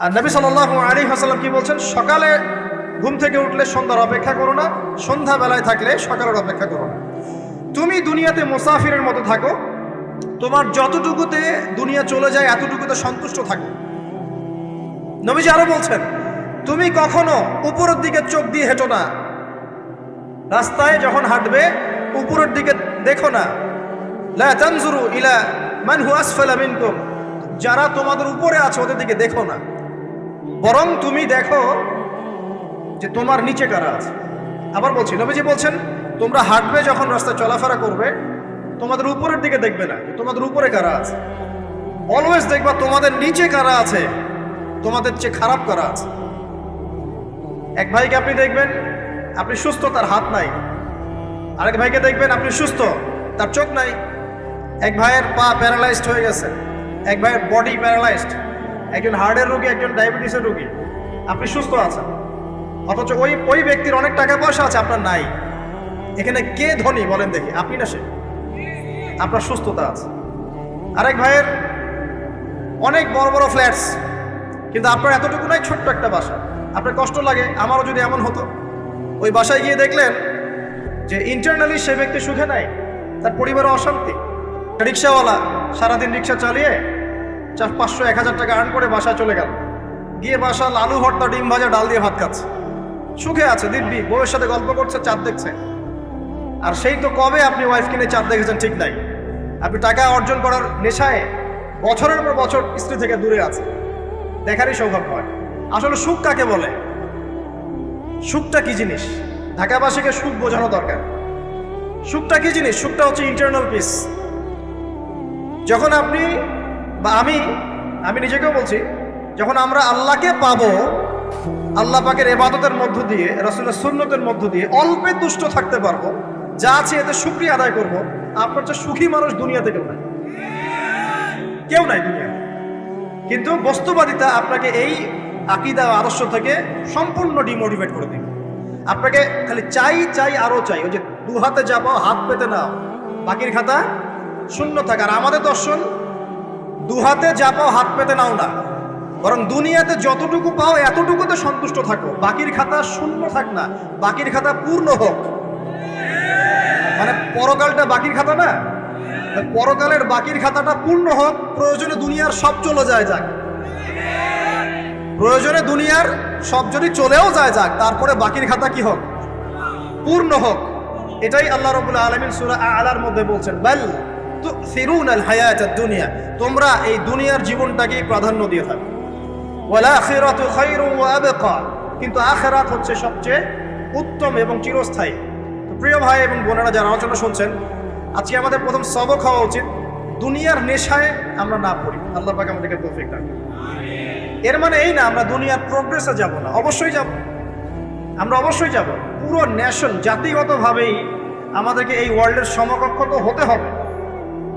আর নবী সাল্লাহ আলী হাসাল্লাম কি বলছেন? সকালে ঘুম থেকে উঠলে সন্ধ্যার অপেক্ষা করো না সন্ধ্যা বেলায় থাকলে সকালের অপেক্ষা করো না। তুমি দুনিয়াতে মুসাফিরের মতো থাকো, তোমার যতটুকুতে দুনিয়া চলে যায়, এতটুকুতে সন্তুষ্ট থাকো। নবীজি আরও বলছেন, তুমি কখনো উপরের দিকে চোখ দিয়ে হেঁটো না। রাস্তায় যখন হাঁটবে, উপরের দিকে দেখো না। লা ইলা যারা তোমাদের উপরে আছে, ওদের দিকে দেখো না। বরং তুমি দেখো যে তোমার নিচে কারা আছে। আবার বলছি, নবীজি বলছেন, তোমরা হাঁটবে যখন রাস্তায় চলাফেরা করবে, তোমাদের উপরের দিকে দেখবে না তোমাদের উপরে কারা আছে। অলওয়েজ দেখবা তোমাদের নিচে কারা আছে, তোমাদের চেয়ে খারাপ কারা আছে। এক ভাইকে আপনি দেখবেন, আপনি সুস্থ, তার হাত নাই। আরেক ভাইকে দেখবেন, আপনি সুস্থ, তার চোখ নাই। এক ভাইয়ের পা প্যারালাইজড হয়ে গেছে। এক ভাইয়ের বডি প্যারালাইজড একজন হার্টের রোগী, একজন ডায়াবেটিসের রোগী। আপনি সুস্থ আছেন। অথচ ওই ওই ব্যক্তির অনেক টাকা পয়সা আছে, আপনার নাই। এখানে কে ধনী বলেন দেখি, আপনি না সে? আপনার সুস্থতা আছে। আরেক ভাইয়ের অনেক বড় বড় ফ্ল্যাটস, কিন্তু আপনার এতটুকু নাই, ছোট্ট একটা বাসা। আপনার কষ্ট লাগে, আমারও যদি এমন হতো। ওই বাসায় গিয়ে দেখলেন যে ইন্টারনালি সে ব্যক্তি সুখে নাই, তার পরিবারে অশান্তি। রিক্সাওয়ালা সারাদিন রিক্সা চালিয়ে চার পাঁচশো, এক হাজার টাকা আর্ন করে বাসায় চলে গেল। গিয়ে বাসা লালু, ভর্তা, ডিম ভাজা, ডাল দিয়ে ভাত খাচ্ছে। সুখে আছে, দিব্যি। বউয়ের সাথে গল্প করছে, চাঁদ দেখছে। আর সেই তো কবে আপনি ওয়াইফ কিনে চাঁদ দেখেছেন, ঠিক নাই। আপনি টাকা অর্জন করার নেশায় বছরের পর বছর স্ত্রী থেকে দূরে আছে। দেখারই সৌভাগ্য হয়। আসলে সুখ কাকে বলে? সুখটা কি জিনিস? ঢাকাবাসীকে সুখ বোঝানো দরকার। সুখটা কি জিনিস? সুখটা হচ্ছে ইন্টারনাল পিস যখন আপনি বা আমি আমি নিজেকেও বলছি, যখন আমরা আল্লাহকে পাবো, আল্লাহ পাকের এবাদতের মধ্য দিয়ে, রসুলের সুন্নতের মধ্য দিয়ে অল্পে তুষ্ট থাকতে পারব, যা আছে এতে সুক্রিয়া আদায় করব, আপনার চেয়ে সুখী মানুষ দুনিয়াতে কেউ নাই। কেউ নাই দুনিয়া কিন্তু বস্তুবাদিতা আপনাকে এই আকিদা আদর্শ থেকে সম্পূর্ণ ডিমোটিভেট করে দিবে। আপনাকে খালি চাই চাই, আরও চাই, ওই যে দু হাতে যাব হাত পেতে নাও, বাকির খাতা শূন্য থাকে। আর আমাদের দর্শন দু হাতে পাও হাত পেতে নাও না। বরং দুনিয়াতে যতটুকু পাও এতটুকুতে সন্তুষ্ট থাকো। বাকির খাতা শূন্য থাক না, বাকির খাতা পূর্ণ হোক। মানে পরকালটা বাকির খাতা না? পরকালের বাকির খাতাটা পূর্ণ হোক, প্রয়োজনে দুনিয়ার সব চলে যায় যাক। প্রয়োজনে দুনিয়ার সব যদি চলেও যায় যাক, তারপরে বাকির খাতা কি হোক? পূর্ণ হোক। এটাই আল্লাহ রবুল্লা আলমিন সুরা আলার মধ্যে বলছেন, বেল তো ফিরুন আল হায়াত দুনিয়া তোমরা এই দুনিয়ার জীবনটাকেই প্রাধান্য দিয়ে থাকো। ওয়ালা আখিরাতু খায়রুন ওয়া আবকা কিন্তু আখিরাত হচ্ছে সবচেয়ে উত্তম এবং চিরস্থায়ী। তো প্রিয় ভাই এবং বোনেরা যারা আলোচনা শুনছেন আজকে আমাদের প্রথম সবক হওয়া উচিত দুনিয়ার নেশায় আমরা না পড়ি। আল্লাহ পাক আমাদেরকে তৌফিক দান এর মানে এই না আমরা দুনিয়ার প্রোগ্রেসে যাব না অবশ্যই যাব। আমরা অবশ্যই যাব। পুরো ন্যাশন জাতিগতভাবেই আমাদেরকে এই ওয়ার্ল্ডের সমকক্ষ তো হতে হবে।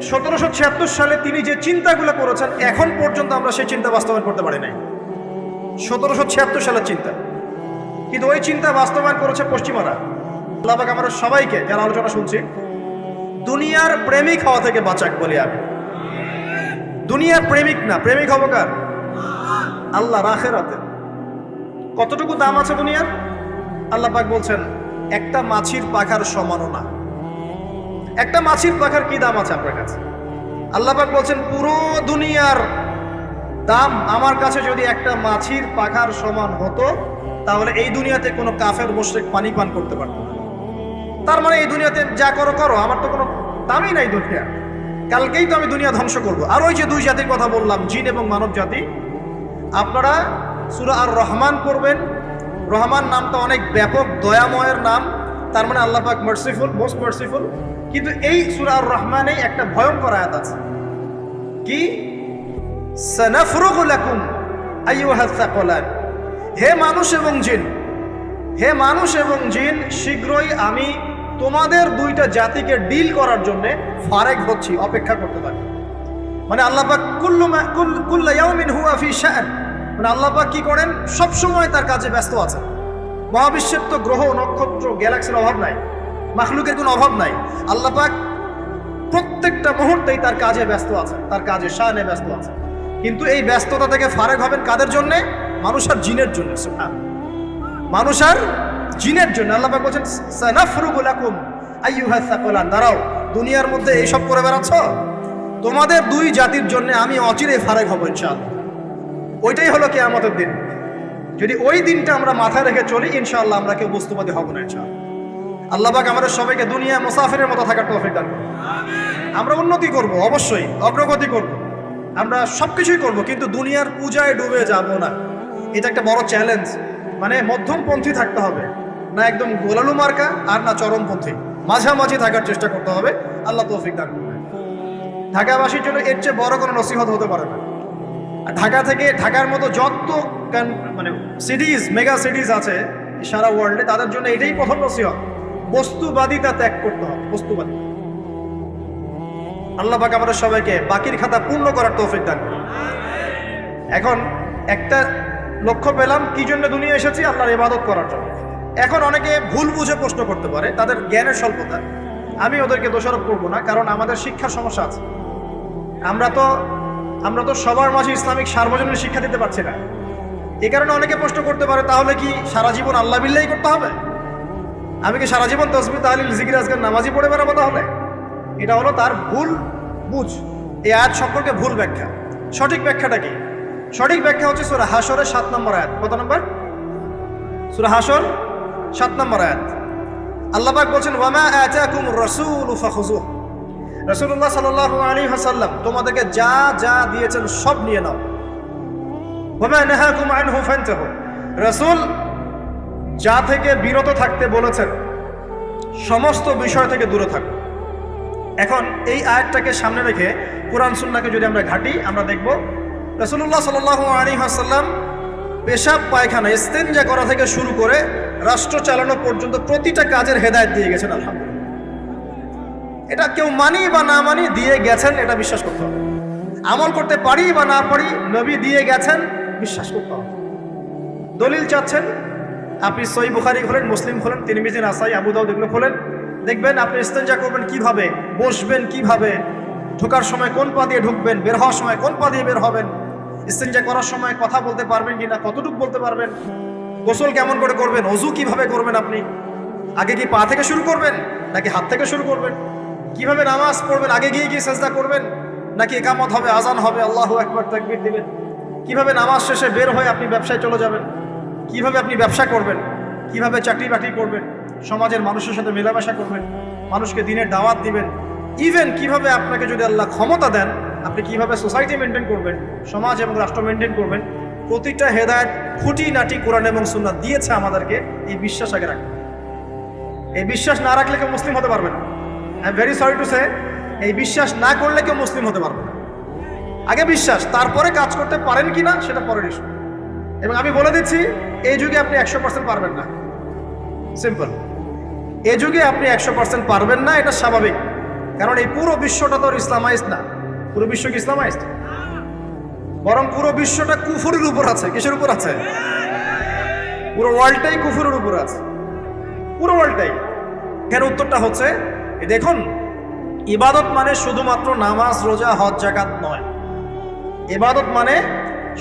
সতেরোশো ছিয়াত্তর সালে তিনি যে চিন্তাগুলো করেছেন, এখন পর্যন্ত আমরা সেই চিন্তা বাস্তবায়ন করতে পারি নাই। সতেরোশো ছিয়াত্তর সালের চিন্তা। কিন্তু ওই চিন্তা বাস্তবায়ন করেছে পশ্চিমারা। আল্লাহ পাক আমরা সবাইকে, যারা আলোচনা শুনছি, দুনিয়ার প্রেমিক হওয়া থেকে বাঁচাক বলি আমি। দুনিয়ার প্রেমিক না, প্রেমিক হব কার? আল্লাহ রাখেরাতে কতটুকু দাম আছে দুনিয়ার? আল্লাহ পাক বলছেন, একটা মাছির পাখার সমানও না। একটা মাছির পাখার কি দাম আছে আপনার কাছে? আল্লাপাক বলছেন, পুরো দুনিয়ার দাম আমার কাছে যদি একটা মাছির পাখার সমান হতো, তাহলে এই দুনিয়াতে কোনো কাফের মোশরেক পানি পান করতে পারতো তার মানে এই দুনিয়াতে যা করো করো, আমার তো কোনো দামই নাই দুনিয়া। কালকেই তো আমি দুনিয়া ধ্বংস করব। আর ওই যে দুই জাতির কথা বললাম, জিন এবং মানব জাতি, আপনারা সুরা আর রহমান পড়বেন। রহমান নামটা অনেক ব্যাপক, দয়াময়ের নাম। তার মানে আল্লাহ পাক মার্সিফুল মোস্ট মার্সিফুল কিন্তু এই সুরা আর রহমানেই একটা ভয়ঙ্কর আয়াত আছে। কি? হে মানুষ এবং জিন, হে মানুষ এবং জিন, শীঘ্রই আমি তোমাদের দুইটা জাতিকে ডিল করার জন্য ফারেক হচ্ছি, অপেক্ষা করতে থাকি। মানে আল্লাহ পাক কুল্লু মা- কুল- কুল্লা ইয়াউমিন ফি শাআন মানে আল্লাহ পাক কি করেন? সব সময় তার কাজে ব্যস্ত আছেন। মহাবিশ্বের তো গ্রহ, নক্ষত্র, গ্যালাক্সির অভাব নাই। মাখলুকের কোনো অভাব নাই। আল্লাহ পাক প্রত্যেকটা মুহূর্তেই তার কাজে ব্যস্ত আছেন, তার কাজে শানে ব্যস্ত আছেন। কিন্তু এই ব্যস্ততা থেকে ফারেক হবেন কাদের জন্যে? মানুষ আর জিনের জন্য মানুষ আর জিনের জন্য। আল্লাহ পাক বলছেন, সানাফরুগু লাকুম আইয়ুহা সাকলান। দাঁড়াও, দুনিয়ার মধ্যে এইসব করে বেড়াচ্ছ? তোমাদের দুই জাতির জন্য আমি অচিরে ফারেক হব, ইনশাআল্লাহ। ওইটাই হলো কেয়ামতের দিন। যদি ওই দিনটা আমরা মাথায় রেখে চলি, ইনশাআল্লাহ আমরা কেউ বস্তুবাদী হব না, ইনশাআল্লাহ। আল্লাহ পাক আমাদের সবাইকে দুনিয়া মুসাফিরের মতো থাকার তৌফিক দান করুন। আমরা উন্নতি করব, অবশ্যই, অগ্রগতি করব। আমরা সব কিছুই করব, কিন্তু দুনিয়ার পূজায় ডুবে যাব না। এটা একটা বড় চ্যালেঞ্জ মানে মধ্যমপন্থী থাকতে হবে। না একদম গোলালু মার্কা, আর না চরমপন্থী। মাঝামাঝি থাকার চেষ্টা করতে হবে। আল্লাহ তৌফিক দান করবেন ঢাকাবাসীর জন্য এর চেয়ে বড় কোনো নসিহত হতে পারে না। ঢাকা থেকে ঢাকার মতো যত মানে সিটিজ মেগা সিটিজ আছে সারা ওয়ার্ল্ডে তাদের জন্য এটাই প্রথম নসিহত। বস্তুবাদিতা ত্যাগ করতে হবে, বস্তুবাদী। আল্লাহ পাক আমাদের সবাইকে বাকির খাতা পূর্ণ করার তৌফিক দান। এখন একটা লক্ষ্য পেলাম, কি জন্য দুনিয়া এসেছি? আল্লাহর ইবাদত করার জন্য। এখন অনেকে ভুল বুঝে প্রশ্ন করতে পারে, তাদের জ্ঞানের স্বল্পতা। আমি ওদেরকে দোষারোপ করব না, কারণ আমাদের শিক্ষার সমস্যা আছে। আমরা তো আমরা তো সবার মাঝে ইসলামিক সার্বজনীন শিক্ষা দিতে পারছি না। এই কারণে অনেকে প্রশ্ন করতে পারে, তাহলে কি সারা জীবন আল্লাহ বিল্লাই করতে হবে? আমি কি সারা জীবন তসবি তাহলিল জিকির আজকাল নামাজি পড়ে বেড়াবো তাহলে? এটা হলো তার ভুল বুঝ। এই আয়াত সম্পর্কে ভুল ব্যাখ্যা। সঠিক ব্যাখ্যাটা কি? সঠিক ব্যাখ্যা হচ্ছে সুরা হাসরের সাত নম্বর আয়াত। কত নম্বর? সুরা হাসর সাত নম্বর আয়াত। আল্লাহ পাক বলছেন ওয়ামা আতাকুম রাসূল ফাখুযুহ। রাসূলুল্লাহ সাল্লাল্লাহু আলাইহি ওয়াসাল্লাম, তোমাদেরকে যা যা দিয়েছেন সব নিয়ে নাও। ওয়ামা নাহাকুম আনহু ফান্তাহু। রাসূল যা থেকে বিরত থাকতে বলেছেন, সমস্ত বিষয় থেকে দূরে থাকো এখন এই আয়াতটাকে সামনে রেখে কোরআন সুন্নাকে যদি আমরা ঘাটি, আমরা দেখব রসুল্লাহ সাল আলী হাসাল্লাম পেশাব, পায়খানা ইস্তেঞ্জা করা থেকে শুরু করে রাষ্ট্র চালানো পর্যন্ত প্রতিটা কাজের হেদায়ত দিয়ে গেছেন, আলহামদুলিল্লাহ। এটা কেউ মানি বা না মানি, দিয়ে গেছেন, এটা বিশ্বাস করতে হবে। আমল করতে পারি বা না পারি, নবী দিয়ে গেছেন, বিশ্বাস করতে হবে। দলিল চাচ্ছেন আপনি সই বুখারি খোলেন, মুসলিম খোলেন তিরমিজিন আসাই আবু দাউদ এগুলো খোলেন। দেখবেন আপনি ইস্তেঞ্জা করবেন কীভাবে, বসবেন কীভাবে, ঢোকার সময় কোন পা দিয়ে ঢুকবেন, বের হওয়ার সময় কোন পা দিয়ে বের হবেন, ইস্তেঞ্জা করার সময় কথা বলতে পারবেন কিনা, কতটুকু বলতে পারবেন, গোসল কেমন করে করবেন, অজু কীভাবে করবেন আপনি, আগে কি পা থেকে শুরু করবেন, নাকি হাত থেকে শুরু করবেন, কীভাবে নামাজ পড়বেন, আগে গিয়ে গিয়ে সেজদা করবেন, নাকি একামত হবে, আজান হবে, আল্লাহ একবার তাকবির দিবেন, কীভাবে নামাজ শেষে বের হয়ে আপনি ব্যবসায় চলে যাবেন কীভাবে আপনি ব্যবসা করবেন? কীভাবে চাকরি বাকরি করবেন? সমাজের মানুষের সাথে মেলামেশা করবেন? মানুষকে দিনের দাওয়াত দিবেন? ইভেন কীভাবে আপনাকে যদি আল্লাহ ক্ষমতা দেন, আপনি কীভাবে সোসাইটি মেনটেন করবেন? সমাজ এবং রাষ্ট্র মেনটেন করবেন? প্রতিটা হেদায়ত খুঁটি নাটি কোরআন এবং সুন্নাত দিয়েছে আমাদেরকে এই বিশ্বাস আগে রাখতে হবে। এই বিশ্বাস না রাখলে কেউ মুসলিম হতে পারবে না। I am very sorry to say এই বিশ্বাস না করলে কেউ মুসলিম হতে পারবে না। আগে বিশ্বাস, তারপরে কাজ করতে পারেন কি না সেটা পরের ইস্যু এবং আমি বলে দিচ্ছি, এই যুগে আপনি একশো পার্সেন্ট পারবেন না। সিম্পল এই যুগে আপনি একশো পার্সেন্ট পারবেন না, এটা স্বাভাবিক। কারণ এই পুরো বিশ্বটা তো ইসলামাইজ না। পুরো বিশ্ব কি ইসলামাইজ বরং পুরো বিশ্বটা কুফুরের উপর আছে। কিসের উপর আছে? পুরো ওয়ার্ল্ডটাই কুফুরের উপর আছে। পুরো ওয়ার্ল্ডটাই কেন উত্তরটা হচ্ছে দেখুন, ইবাদত মানে শুধুমাত্র নামাজ, রোজা, হজ জাকাত নয়। ইবাদত মানে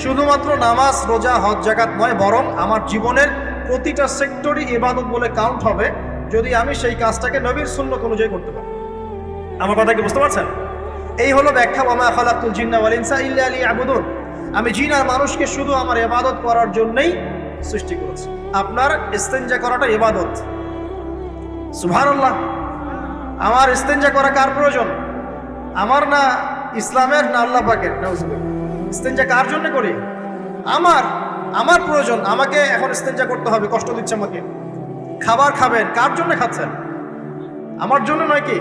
শুধুমাত্র নামাজ, রোজা, হজ জাকাত নয়, বরং আমার জীবনের প্রতিটা সেক্টরই ইবাদত বলে কাউন্ট হবে যদি আমি সেই কাজটাকে নবীর শূন্য অনুযায়ী করতে পারি। আমার কথা কি বুঝতে পারছেন? এই হলো ব্যাখ্যা ওমা খালাকুল জিন্না ওয়াল ইনসা ইল্লা আলী আবুদুন আমি জিন আর মানুষকে শুধু আমার ইবাদত করার জন্যই সৃষ্টি করেছি। আপনার ইস্তেঞ্জা করাটা ইবাদত। সুবহানাল্লাহ। আমার ইস্তেঞ্জা করা কার প্রয়োজন? আমার না ইসলামের, না আল্লাহ পাকের? নাউজুবিল্লাহ। ইস্তেঞ্জা কার জন্য করি? আমার আমার প্রয়োজন, আমাকে এখন ইস্তেঞ্জা করতে হবে, কষ্ট দিচ্ছে আমাকে। খাবার খাবেন, কার জন্য খাচ্ছেন? আমার জন্য নয় কি?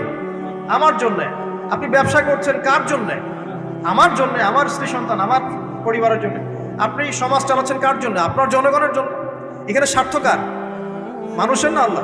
আমার জন্য। আপনি ব্যবসা করছেন কার জন্য? আমার জন্য, আমার স্ত্রী সন্তান, আমার পরিবারের জন্য। আপনি সমাজ চালাচ্ছেন কার জন্য? আপনার জনগণের জন্য। এখানে স্বার্থ কার? মানুষের না আল্লাহ?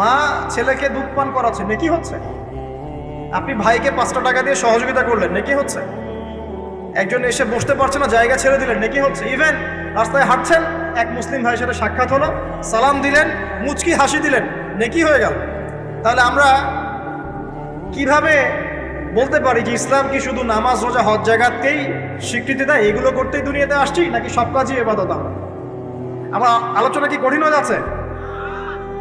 মা ছেলেকে দুধ পান করাচ্ছে, নেকি হচ্ছে? আপনি ভাইকে পাঁচটা টাকা দিয়ে সহযোগিতা করলেন, নেকি হচ্ছে? একজন এসে বসতে পারছে না, জায়গা ছেড়ে দিলেন, নাকি হচ্ছে? ইভেন রাস্তায় হাঁটছেন, এক মুসলিম ভাইয়ের সাথে সাক্ষাৎ হলো, সালাম দিলেন, মুচকি হাসি দিলেন, নেকি হয়ে গেল। তাহলে আমরা কীভাবে বলতে পারি যে ইসলাম কি শুধু নামাজ, রোজা, হজ জায়গাতেই স্বীকৃতি দেয়? এগুলো করতেই দুনিয়াতে আসছি, নাকি সব কাজই এবাদত আমরা? আমার আলোচনা কি কঠিন হয়ে যাচ্ছে?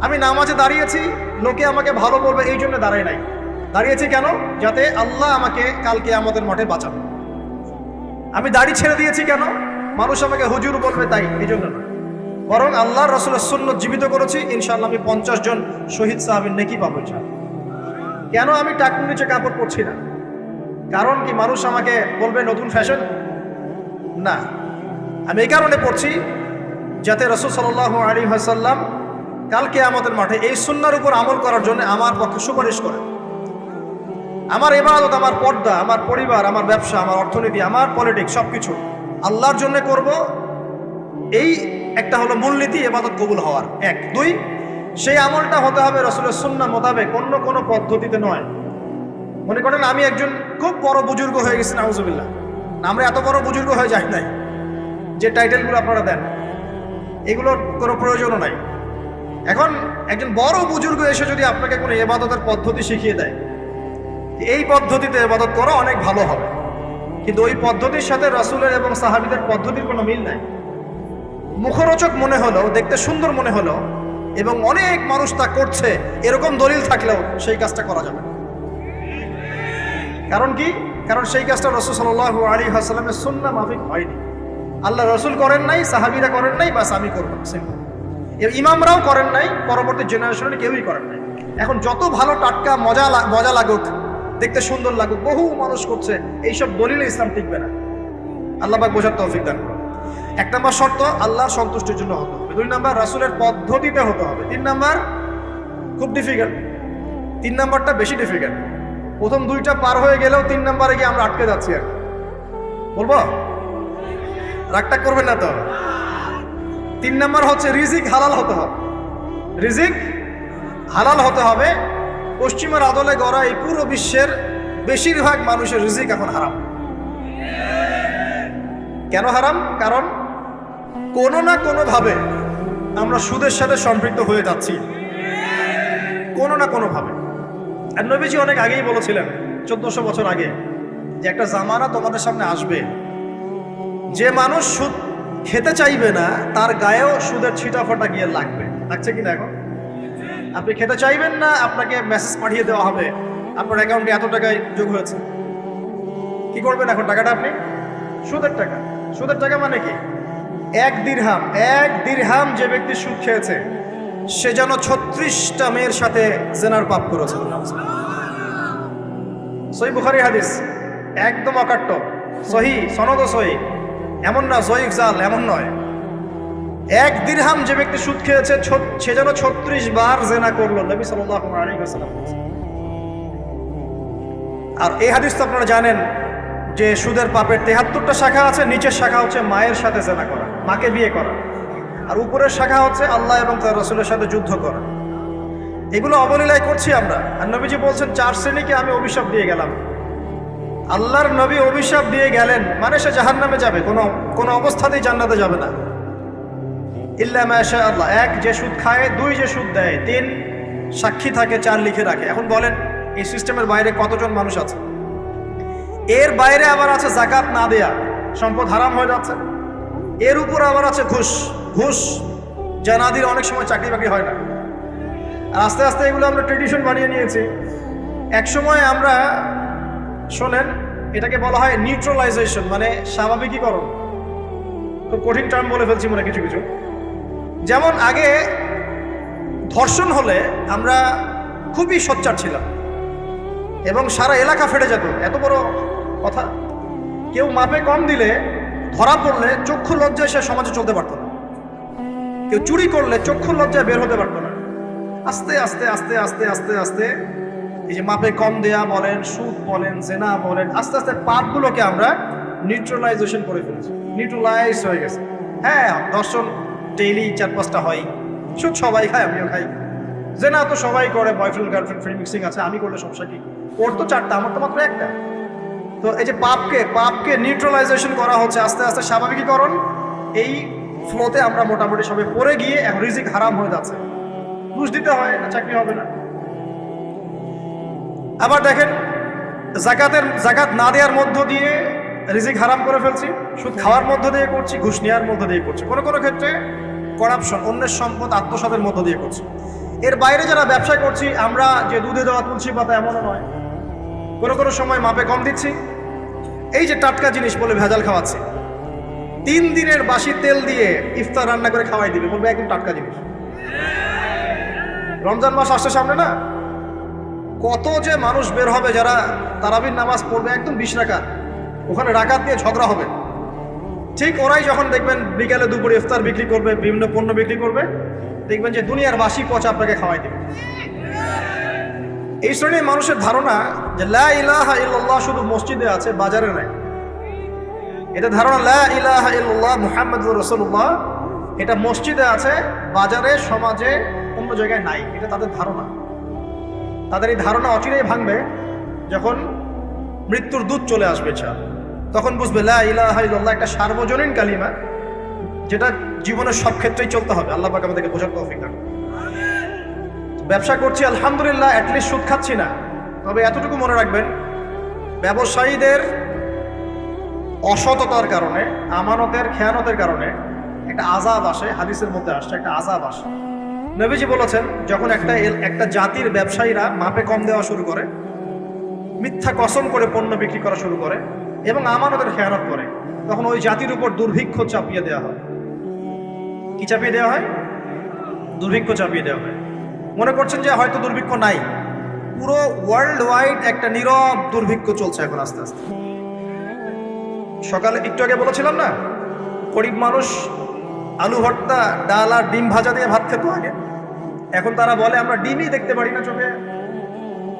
আমি নামাজে দাঁড়িয়েছি, লোকে আমাকে ভালো বলবে, এই জন্য দাঁড়াই নাই। দাঁড়িয়েছি কেন? যাতে আল্লাহ আমাকে কালকে আমাদের মঠে বাঁচাবে আমি দাড়ি ছেড়ে দিয়েছি কেন? মানুষ আমাকে হুজুর বলবে তাই, এই জন্য না। বরং আল্লাহ রসুলের সুন্নত জীবিত করেছি, ইনশাআল্লাহ আমি পঞ্চাশ জন শহীদ সাহাবের নেকি পাবো। কেন আমি টাকুর নিচে কাপড় পরছি না? কারণ কি মানুষ আমাকে বলবে, নতুন ফ্যাশন? না। আমি এই কারণে পড়ছি, যাতে রসুল সাল্লাহ আলী হাসাল্লাম কালকে আমাদের মাঠে এই সুন্নার উপর আমল করার জন্য আমার পক্ষে সুপারিশ করে আমার এবাদত আমার পর্দা, আমার পরিবার, আমার ব্যবসা, আমার অর্থনীতি, আমার পলিটিক্স সব কিছু আল্লাহর জন্য করব। এই একটা হলো মূলনীতি এবাদত কবুল হওয়ার। এক। দুই, সেই আমলটা হতে হবে রসুলের সুন্না মোতাবেক, অন্য কোনো পদ্ধতিতে নয়। মনে করেন আমি একজন খুব বড় বুজুর্গ হয়ে গেছি, নাউজুবিল্লাহ। আমরা এত বড় বুজুর্গ হয়ে যাই নাই। যে টাইটেলগুলো আপনারা দেন, এগুলোর কোনো প্রয়োজনও নাই। এখন একজন বড় বুজুর্গ এসে যদি আপনাকে কোনো এবাদতের পদ্ধতি শিখিয়ে দেয় এই পদ্ধতিতে এবাদত করা অনেক ভালো হবে। কিন্তু ওই পদ্ধতির সাথে রাসূলের এবং সাহাবিদের পদ্ধতির কোনো মিল নাই। মুখরোচক মনে হলো দেখতে সুন্দর মনে হলো এবং অনেক মানুষ তা করছে, এরকম দলিল থাকলেও সেই কাজটা করা যাবে কারণ কি? কারণ সেই কাজটা রসুল সাল্লাহ আলী হাসলামের সুন্না মাফিক হয়নি। আল্লাহ রসুল করেন নাই, সাহাবিরা করেন নাই, বাস আমি করব সিম্পল এর ইমামরাও করেন নাই, পরবর্তী জেনারেশনে কেউই করেন নাই। এখন যত ভালো টাটকা মজা মজা লাগুক, দেখতে সুন্দর লাগুক, বহু মানুষ করছে, এইসব দলিলে ইসলাম টিকবে না। আল্লাহ পাক বোঝার তৌফিক দান। এক নম্বর শর্ত আল্লাহর সন্তুষ্টির জন্য হতে হবে। দুই নম্বর, রাসুলের পদ্ধতিতে হতে হবে। তিন নম্বর, খুব ডিফিকাল্ট তিন নম্বরটা বেশি ডিফিকাল্ট প্রথম দুইটা পার হয়ে গেলেও তিন নম্বরে গিয়ে আমরা আটকে যাচ্ছি আর। বলব? রাগটা করবেন না তো? তিন নম্বর হচ্ছে রিজিক হালাল হতে হবে। রিজিক হালাল হতে হবে। পশ্চিমের আদলে গড়া এই পুরো বিশ্বের বেশিরভাগ মানুষের রিজিক এখন হারাম। কেন হারাম? কারণ কোনো না কোনোভাবে আমরা সুদের সাথে সম্পৃক্ত হয়ে যাচ্ছি। কোনো না কোনোভাবে। আর নবীজি অনেক আগেই বলেছিলেন, চোদ্দশো বছর আগে, যে একটা জামানা তোমাদের সামনে আসবে। যে মানুষ সুদ খেতে চাইবে না, তার গায়েও সুদের ছিটাফাটা গিয়ে লাগবে। লাগছে কিনা এখন? আপনি খেতে চাইবেন না, আপনাকে মেসেজ পাঠিয়ে দেওয়া হবে। আপনার অ্যাকাউন্টে এত টাকায় যোগ হয়েছে। কি করবেন এখন টাকাটা আপনি? সুদের টাকা। সুদের টাকা মানে কি? এক দিরহাম এক দীর্হাম যে ব্যক্তি সুদ খেয়েছে, সে যেন ছত্রিশটা মেয়ের সাথে জেনার পাপ করেছে। সহি বুখারি হাদিস, একদম অকাট্য। সহি সনদ সহি। এমন না, জয়ীফ জাল, এমন নয়। এক দিরহাম যে ব্যক্তি সুদ খেয়েছে সে যেন ছত্রিশ বার জেনা করল, নবী ওয়াসাল্লাম। আর এই হাদিস তো আপনারা জানেন যে সুদের পাপের তেহাত্তরটা শাখা আছে, নিচের শাখা হচ্ছে মায়ের সাথে জেনা করা, মাকে বিয়ে করা। আর উপরের শাখা হচ্ছে আল্লাহ এবং তার রসুলের সাথে যুদ্ধ করা। এগুলো অবলীলায় করছি আমরা। আর নবীজি বলছেন, চার শ্রেণীকে আমি অভিশাপ দিয়ে গেলাম। আল্লাহর নবী অভিশাপ দিয়ে গেলেন মানে সে জাহান নামে যাবে, কোনো কোনো অবস্থাতেই জান্নাতে যাবে না। ইল্লা আল্লাহ, এক যে সুদ খায়, দুই যে সুদ দেয়, তিন সাক্ষী থাকে, চার লিখে রাখে। এখন বলেন, এই সিস্টেমের বাইরে কতজন মানুষ আছে? এর বাইরে আবার আছে জাকাত না দেয়া, সম্পদ হারাম হয়ে যাচ্ছে। এর উপর আবার আছে ঘুষ ঘুষ যা না দিলে অনেক সময় চাকরি বাকরি হয় না। আস্তে আস্তে এগুলো আমরা ট্রেডিশন বানিয়ে নিয়েছি। এক সময় আমরা শোনেন, এটাকে বলা হয় নিউট্রালাইজেশন মানে স্বাভাবিকীকরণ। খুব কঠিন টার্ম বলে ফেলছি মনে কিছু কিছু। যেমন আগে ধর্ষণ হলে আমরা খুবই সোচ্চার ছিলাম এবং সারা এলাকা ফেটে যেত। এত বড় কথা। কেউ মাপে কম দিলে ধরা পড়লে চক্ষু লজ্জায় সে সমাজে চলতে পারতো না। কেউ চুরি করলে চক্ষু লজ্জায় বের হতে পারতো না। আস্তে আস্তে আস্তে আস্তে আস্তে আস্তে এই যে মাপে কম দেয়া বলেন, সুদ বলেন, জেনা বলেন, আস্তে আস্তে পাপগুলোকে আমরা নিউট্রালাইজেশন করে ফেলেছি। নিউট্রালাইজ হয়ে গেছে। হ্যাঁ দর্শন ডেইলি চার পাঁচটা হয়। সুদ সবাই খায়, আমিও খাই। জেনা তো সবাই করে বয়ফ্রেন্ড গার্লফ্রেন্ড ফ্রি মিক্সিং আছে, আমি করলে সমস্যা কি? ওর তো চারটা, আমার তো মাত্র একটা। তো এই যে পাপকে পাপকে নিউট্রালাইজেশন করা হচ্ছে, আস্তে আস্তে স্বাভাবিকীকরণ, এই ফ্লোতে আমরা মোটামুটি সবাই পড়ে গিয়ে রিজিক হারাম হয়ে যাচ্ছে। ঘুষ দিতে হয় না, চাকরি হবে না। আবার দেখেন জাকাতের জাকাত না দেওয়ার মধ্য দিয়ে রিজিক হারাম করে ফেলছি সুদ খাওয়ার মধ্য দিয়ে করছি ঘুষ নেওয়ার মধ্য দিয়ে করছি। কোনো কোনো ক্ষেত্রে করাপশন অন্যের সম্পদ আত্মসাতের মধ্য দিয়ে করছি। এর বাইরে যারা ব্যবসা করছি আমরা যে দুধে দেওয়া তুলসী পাতা এমনও নয়। কোনো কোনো সময় মাপে কম দিচ্ছি। এই যে টাটকা জিনিস বলে ভেজাল খাওয়াচ্ছি। তিন দিনের বাসি তেল দিয়ে ইফতার রান্না করে খাওয়াই দিবে বলবে একদম টাটকা জিনিস। রমজান মাস আসছে সামনে না? কত যে মানুষ বের হবে যারা তারাবির নামাজ পড়বে একদম বিশ রাকাত। ওখানে রাকাত দিয়ে ঝগড়া হবে। ঠিক ওরাই যখন দেখবেন বিকালে দুপুরে ইফতার বিক্রি করবে, বিভিন্ন পণ্য বিক্রি করবে, দেখবেন যে দুনিয়ার বাসি পচা আপনাকে খাওয়াই দেবে। এই শ্রেণির মানুষের ধারণা যে লা ইলাহা ইল্লাল্লাহ শুধু মসজিদে আছে, বাজারে নাই। এটা ধারণা লা ইলাহা ইল্লাল্লাহ মুহাম্মাদুর রাসূলুল্লাহ। এটা মসজিদে আছে, বাজারে, সমাজে, অন্য জায়গায় নাই। এটা তাদের ধারণা। তাদের এই ধারণা অচিরেই ভাঙবে যখন মৃত্যুর দূত চলে আসবে চা তখন বুঝবে, লা একটা সার্বজনীন কালিমা যেটা জীবনের সব ক্ষেত্রেই চলতে হবে। আল্লাহ পাক আমাদেরকে বোঝার তৌফিক ব্যবসা করছি, আলহামদুলিল্লাহ অ্যাটলিস্ট সুদ খাচ্ছি না। তবে এতটুকু মনে রাখবেন, ব্যবসায়ীদের অসততার কারণে, আমানতের খেয়ানতের কারণে একটা আজাব আসে, হাদিসের মধ্যে আসছে, একটা আজাব আসে। নবীজি বলেছেন, যখন একটা একটা জাতির ব্যবসায়ীরা মাপে কম দেওয়া শুরু করে, মিথ্যা কসম করে পণ্য বিক্রি করা শুরু করে এবং আমানতের খেয়ানত করে, তখন ওই জাতির উপর দুর্ভিক্ষ চাপিয়ে দেওয়া হয়। কি চাপিয়ে দেওয়া হয়? দুর্ভিক্ষ চাপিয়ে দেওয়া হয়। মনে করছেন যে হয়তো দুর্ভিক্ষ নাই। পুরো ওয়ার্ল্ড ওয়াইড একটা নীরব দুর্ভিক্ষ চলছে এখন আস্তে আস্তে। সকালে একটু আগে বলেছিলাম না, গরিব মানুষ আলু ভর্তা, ডাল আর ডিম ভাজা দিয়ে ভাত খেত আগে। এখন তারা বলে, আমরা ডিমই দেখতে পারি না চোখে।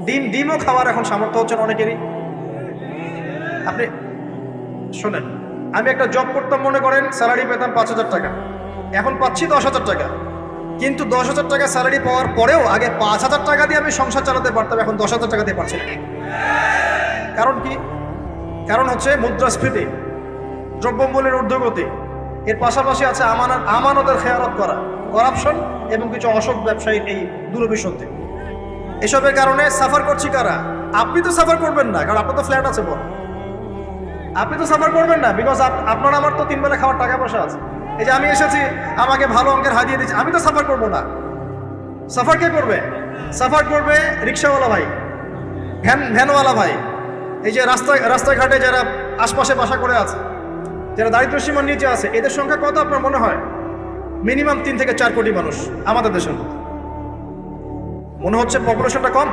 ডিম, ডিমও খাওয়ার এখন সামর্থ্য হচ্ছে না অনেকেরই। আপনি শোনেন, আমি একটা জব করতাম মনে করেন স্যালারি পেতাম পাঁচ হাজার টাকা। এখন পাচ্ছি দশ হাজার টাকা। কিন্তু দশ হাজার টাকা স্যালারি পাওয়ার পরেও আগে পাঁচ হাজার টাকা দিয়ে আমি সংসার চালাতে পারতাম, এখন দশ হাজার টাকা দিয়ে পারছি না। কারণ কি? কারণ হচ্ছে মুদ্রাস্ফীতি, দ্রব্যমূল্যের ঊর্ধ্বগতি। এর পাশাপাশি আছে আমানত আমানতের খেয়ালত করা করাপশন এবং কিছু অসৎ ব্যবসায়ীর এই দুরভিসন্ধি এসবের কারণে সাফার করছি কারা? আপনি তো সাফার করবেন না, কারণ আপনার তো ফ্ল্যাট আছে বড়। আপনি তো সাফার করবেন না বিকজ আপনার আমার তো তিনবেলা খাওয়ার টাকা পয়সা আছে। এই যে আমি এসেছি, আমাকে ভালো অঙ্কের হাতিয়ে দিচ্ছি, আমি তো সাফার করব না। সাফার কে করবে? সাফার করবে রিক্সাওয়ালা ভাই, ভ্যান ভ্যানওয়ালা ভাই। এই যে রাস্তায় রাস্তাঘাটে যারা আশপাশে বাসা করে আছে যারা দারিদ্র সীমার নিচে আছে, এদের সংখ্যা কত আপনার মনে হয়? মিনিমাম তিন থেকে চার কোটি মানুষ আমাদের দেশের মধ্যে। মনে হচ্ছে পপুলেশনটা কম?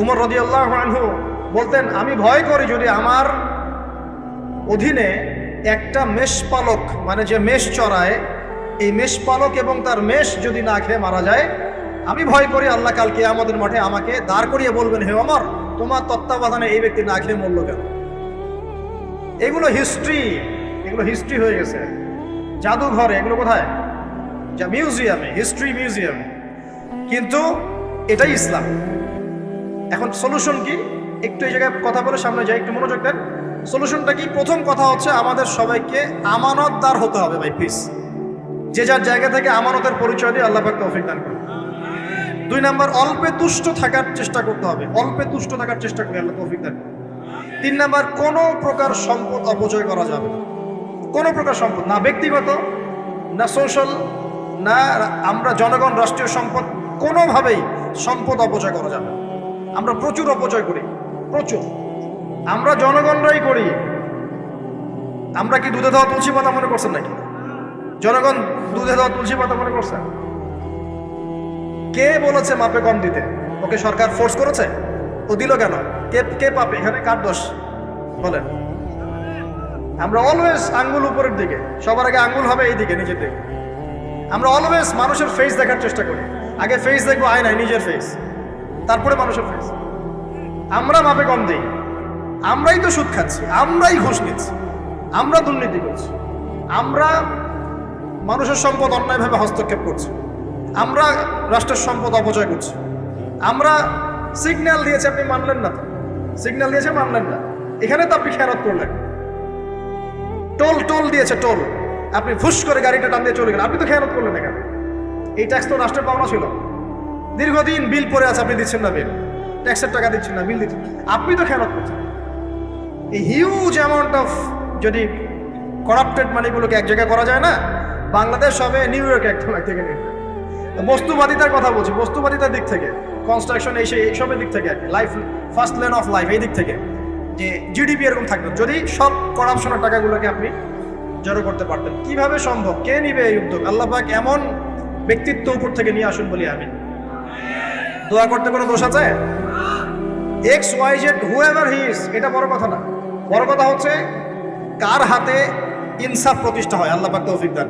উমর রদিয়াল্লাহ আনহু বলতেন, আমি ভয় করি যদি আমার অধীনে একটা মেষ পালক মানে যে মেষ চড়ায়, এই মেষপালক এবং তার মেষ যদি না খেয়ে মারা যায়, আমি ভয় করি আল্লাহ কালকে আমাদের মাঠে আমাকে দাঁড় করিয়ে বলবেন, হে অমর তোমার তত্ত্বাবধানে এই ব্যক্তি না খেয়ে মরলো কেন? এগুলো হিস্ট্রি এগুলো হিস্ট্রি হয়ে গেছে। জাদুঘরে, এগুলো কোথায়? যা মিউজিয়ামে হিস্ট্রি মিউজিয়ামে কিন্তু এটাই ইসলাম। এখন সলিউশন কি? একটু এই জায়গায় কথা বলে সামনে যাই, একটু মনোযোগ দেন। সলিউশনটা কি? প্রথম কথা হচ্ছে আমাদের সবাইকে আমানতদার হতে হবে ভাই প্লিজ যে যার জায়গা থেকে আমানতের পরিচয় দিয়ে আল্লাহ পাক তৌফিক দান করুন। দুই নাম্বার, অল্পে তুষ্ট থাকার চেষ্টা করতে হবে। অল্পে তুষ্ট থাকার চেষ্টা করি আল্লাহ তৌফিক দান করুন। তিন নাম্বার, কোনো প্রকার সম্পদ অপচয় করা যাবে কোনো প্রকার সম্পদ, না ব্যক্তিগত, না সোশ্যাল না আমরা জনগণ রাষ্ট্রীয় সম্পদ, কোনোভাবেই সম্পদ অপচয় করা যাবে। আমরা প্রচুর অপচয় করি, প্রচুর। আমরা জনগণরাই করি। আমরা কি দুধে দেওয়া তুলসী পাতা মনে করছেন নাকি? জনগণ দুধে দেওয়া তুলসী পাতা মনে করছে কে বলেছে মাপে কম দিতে? ওকে সরকার ফোর্স করেছে? ও দিল কেন? কে কে পাবে? এখানে কার দোষ? বলেন। আমরা অলওয়েজ আঙ্গুল উপরের দিকে। সবার আগে আঙ্গুল হবে এই দিকে নিজের দিকে। আমরা অলওয়েজ মানুষের ফেস দেখার চেষ্টা করি। আগে ফেস দেখব, আয় নাই, নিজের ফেস তারপরে মানুষের ফেস আমরা মাপে কম দিই। আমরাই তো সুদ খাচ্ছি, আমরাই ঘুষ নিচ্ছি। আমরা দুর্নীতি করছি। আমরা মানুষের সম্পদ অন্যায়ভাবে হস্তক্ষেপ করছি। আমরা রাষ্ট্রের সম্পদ অপচয় করছি। আমরা সিগন্যাল দিয়েছে, আপনি মানলেন না তো। সিগন্যাল দিয়েছে, মানলেন না। এখানে তো আপনি খেয়ালত করলেন। টোল টোল দিয়েছে, টোল। আপনি ফুস করে গাড়িটা টান দিয়ে চলে গেলেন। আপনি তো খেয়ালত করলেন এখানে এই ট্যাক্স তো রাষ্ট্রের পাওনা ছিল। দীর্ঘদিন বিল পড়ে আছে, আপনি দিচ্ছেন না বিল ট্যাক্সের টাকা দিচ্ছেন না বিল দিচ্ছেন আপনি তো খেয়ালত করছেন। এই হিউজ অ্যামাউন্ট অফ যদি করাপ্টেড মানিগুলোকে এক জায়গায় করা যায় না, বাংলাদেশ হবে নিউ ইয়র্ক এক থেকে বস্তুবাদিতার কথা বলছি, বস্তুবাদিতার দিক থেকে। কনস্ট্রাকশন এই সেই এইসবের দিক থেকে আর life first lane of life এই দিক থেকে। যে জিডিপি এরকম থাকবে। যদি সব করাপশনের টাকাগুলোকে আপনি জড়ো করতে পারতেন, কীভাবে সম্ভব? কে নিবে এই উদ্যোগ? আল্লাহ পাক এমন ব্যক্তিত্ব উপর থেকে নিয়ে আসুন বলি আমি দোয়া করতে কোনো দোষ আছে? X Y Z whoever his এটা বড় কথা না। বড় কথা হচ্ছে, কার হাতে ইনসাফ প্রতিষ্ঠা হয়? আল্লাহ পাক তৌফিক দান।